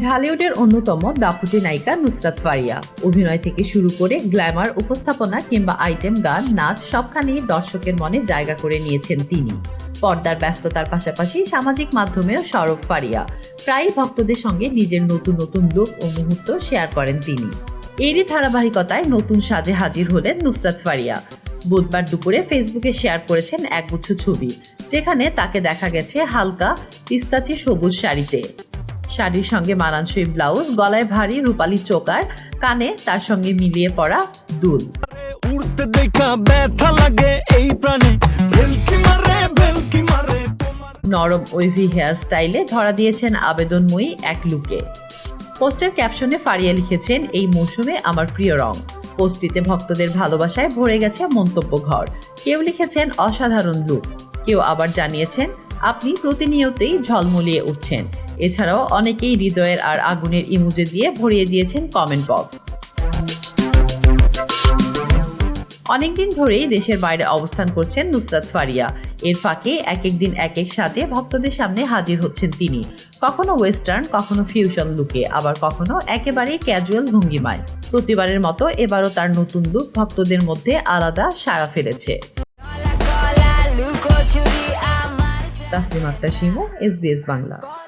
ঢালিউডের অন্যতম দাপুটে নায়িকা নুসরাত ফারিয়া। অভিনয় থেকে শুরু করে গ্ল্যামার, উপস্থাপনা কিংবা আইটেম গান, নাচ, সবখানেই দর্শকের মনে জায়গা করে নিয়েছেন তিনি। পর্দার ব্যস্ততার পাশাপাশি সামাজিক মাধ্যমেও সরব ফারিয়া। প্রায়ই ভক্তদের সঙ্গে নিজের নতুন নতুন লুক ও মুহূর্ত শেয়ার করেন তিনি। এরই ধারাবাহিকতায় নতুন সাজে হাজির হলেন নুসরাত ফারিয়া। বুধবার দুপুরে ফেসবুকে শেয়ার করেছেন একগুচ্ছ ছবি যেখানে তাকে দেখা গেছে হালকা পিস্তাচি সবুজ শাড়িতে। শাড়ির সঙ্গে মানানসই ব্লাউজ গলায় ভারী রূপালী চোকার কানে তার সঙ্গে মিলিয়ে পড়া দুল। উড়তে দেখা ব্যথা লাগে এই প্রাণে নরম ওয়েভি হেয়ার স্টাইলে ধরা দিয়েছেন আবেদনময়ী এক লুকে। পোস্টের ক্যাপশনে ফারিয়া লিখেছেন এই মৌসুমে আমার প্রিয় রং। পোস্টটিতে ভক্তদের ভালোবাসায় ভরে গেছে মন্তব্য ঘর। কেউ লিখেছেন, অসাধারণ লুক কেউ আবার জানিয়েছেন, আপনি প্রতিনিয়তই ঝলমলিয়ে উঠছেন। এছাড়াও অনেকেই হৃদয়ের আর আগুনের ইমুজে দিয়ে ভরিয়ে দিয়েছেন কমেন্ট বক্স অনেকদিন ধরেই দেশের বাইরে অবস্থান করছেন নুসরাত ফারিয়া। এর ফাঁকে এক এক দিন এক এক সাজে ভক্তদের সামনে হাজির হচ্ছেন তিনি। কখনো ওয়েস্টার্ন, কখনো ফিউশন লুকে, আবার কখনো একেবারেই ক্যাজুয়াল ভঙ্গিমায়। প্রতিবারের মতো এবারও তার নতুন লুক ভক্তদের মধ্যে আলাদা সাড়া ফেলেছে। তাসলিম আক্তার সিংহ এসবিএস বাংলা।